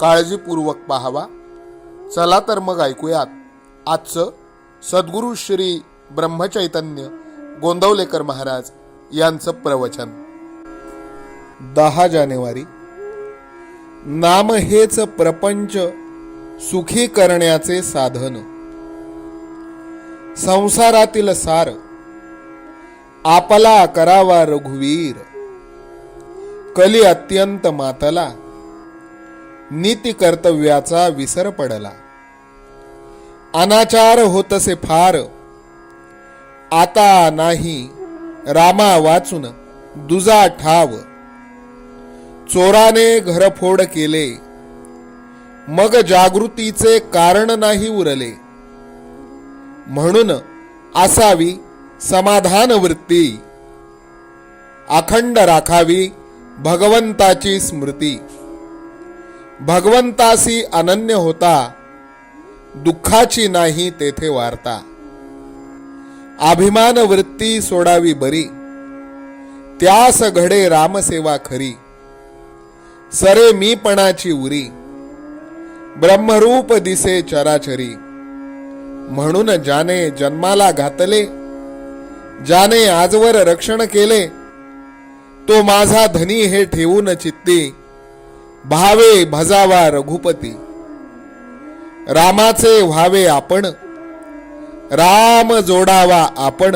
काळजीपूर्वक पाहावा. चला तर मग ऐकूयात. आजचं सद्गुरू श्री ब्रह्मचैतन्य गोंदवलेकर महाराज यांचं प्रवचन. दहा जानेवारी. नाम हेच प्रपंच सुखी करण्याचे साधन. संसारातील सार आपला करावा रघुवीर. कली अत्यंत मातला. नीती कर्तव्याचा विसर पडला. अनाचार होतसे फार. आता नाही रामा वाचून दुजा ठाव. चोराने घरफोड केले. मग जागृतीचे कारण नाही उरले. म्हणून असावी समाधान वृत्ती. अखंड राखावी भगवंताची स्मृती. भगवंतासी अनन्य होता दुःखाची नाही तेथे वार्ता. अभिमान वृत्ती सोडावी बरी त्यास घडे रामसेवा खरी. सरे मीपणाची उरी ब्रह्मरूप दिसे चराचरी. म्हणून ज्याने जन्माला घातले ज्याने आजवर रक्षण केले तो माझा धनी हे ठेवून चित्ती. भावे भजावा रघुपती रामाचे व्हावे आपण. राम जोडावा आपण.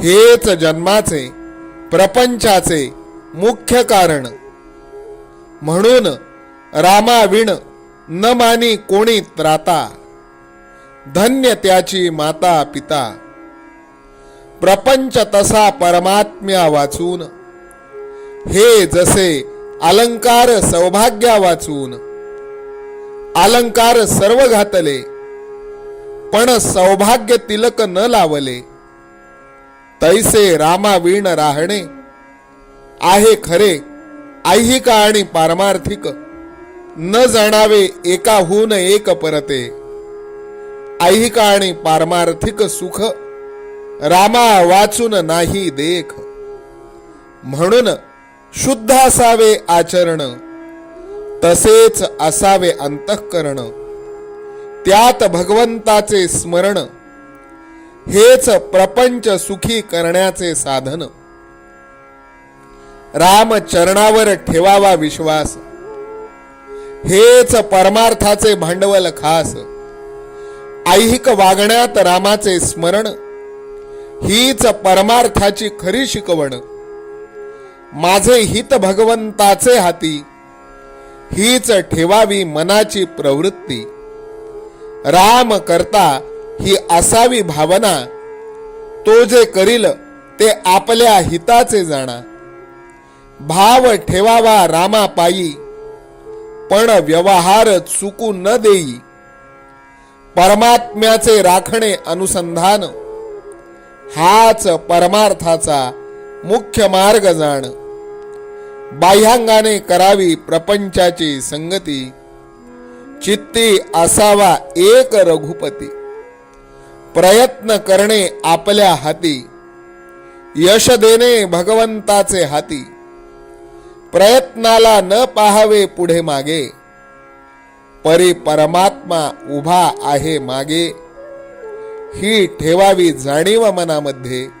हेच जन्माचे प्रपंचाचे मुख्य कारण. म्हणून रामाविण न मानी कोणी त्राता. धन्य त्याची माता पिता. प्रपंच तसा परमात्म्या वाचून. हे जसे अलंकार सौभाग्या वाचून. अलंकार सर्व घातले पण सौभाग्य तिलक न लावले. तैसे रामावीण राहणे आहे खरे ऐहिक आणि पारमार्थिक. न जाणावे एकाहून एक परते. ऐहिक आणि पारमार्थिक सुख रामा वाचून नाही देख. म्हणून शुद्ध असावे आचरण तसेच असावे अंतःकरण. त्यात भगवंताचे स्मरण हेच प्रपंच सुखी करण्याचे साधन. राम चरणावर ठेवावा विश्वास हेच परमार्थाचे भांडवल खास. ऐहिक वागण्यात रामाचे स्मरण हीच परमार्थाची खरी शिकवण. माझे हित भगवंताचे हाती हीच ठेवावी मनाची प्रवृत्ती. राम करता ही असावी भावना तो जे करील ते आपल्या हिताचे जाणा. भाव ठेवावा रामा पायी पण व्यवहार चुकू न देई. परमात्म्याचे राखणे अनुसंधान हाच परमार्थाचा मुख्य मार्ग जाण. बाह्यांगाने करावी प्रपंचाची संगती. चित्ती असावा एक रघुपती. प्रयत्न करणे आपल्या हाती. यश देणे भगवंताचे हाती. प्रयत्नाला न पाहावे पुढे मागे. परी परमात्मा उभा आहे मागे. ही ठेवावी जाणीव मनामध्ये.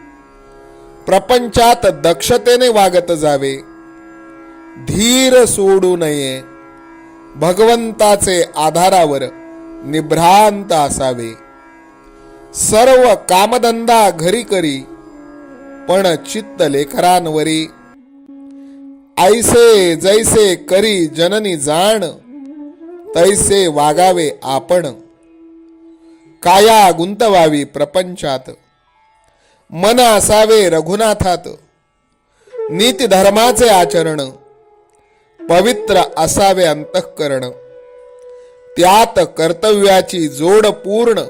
प्रपंचात दक्षतेने वागत जावे. धीर सोडू नये. भगवंताचे आधारावर निभ्रांत असावे. सर्व कामधंदा घरी करी पण चित्त लेकरांवरी. ऐसे जैसे करी जननी जाण तैसे वागावे आपण. काया गुंतवावी प्रपंचात. मन असावे रघुनाथात. नीती धर्माचे आचरण. पवित्र असावे अंतःकरण. त्यात कर्तव्याची जोड पूर्ण.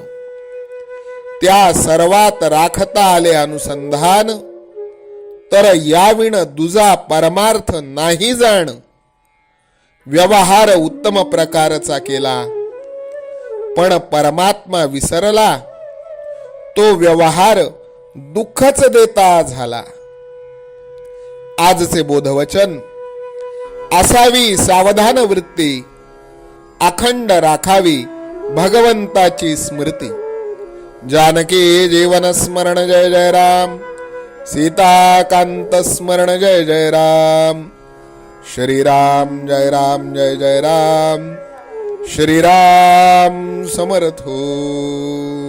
त्या सर्वात राखता आले अनुसंधान. तर याविण दुजा परमार्थ नाही जाण. व्यवहार उत्तम प्रकारचा केला. पण परमात्मा विसरला. तो व्यवहार दुःखच देता झाला. आजचे बोधवचन असावी सावधान वृत्ती अखंड राखावी भगवंताची स्मृती. जानकी जीवन स्मरण जय जय राम सीताकांत स्मरण जय जय राम श्रीराम जय राम जय जय राम श्रीराम समर्थ हो।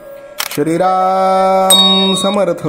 श्रीराम समर्थ।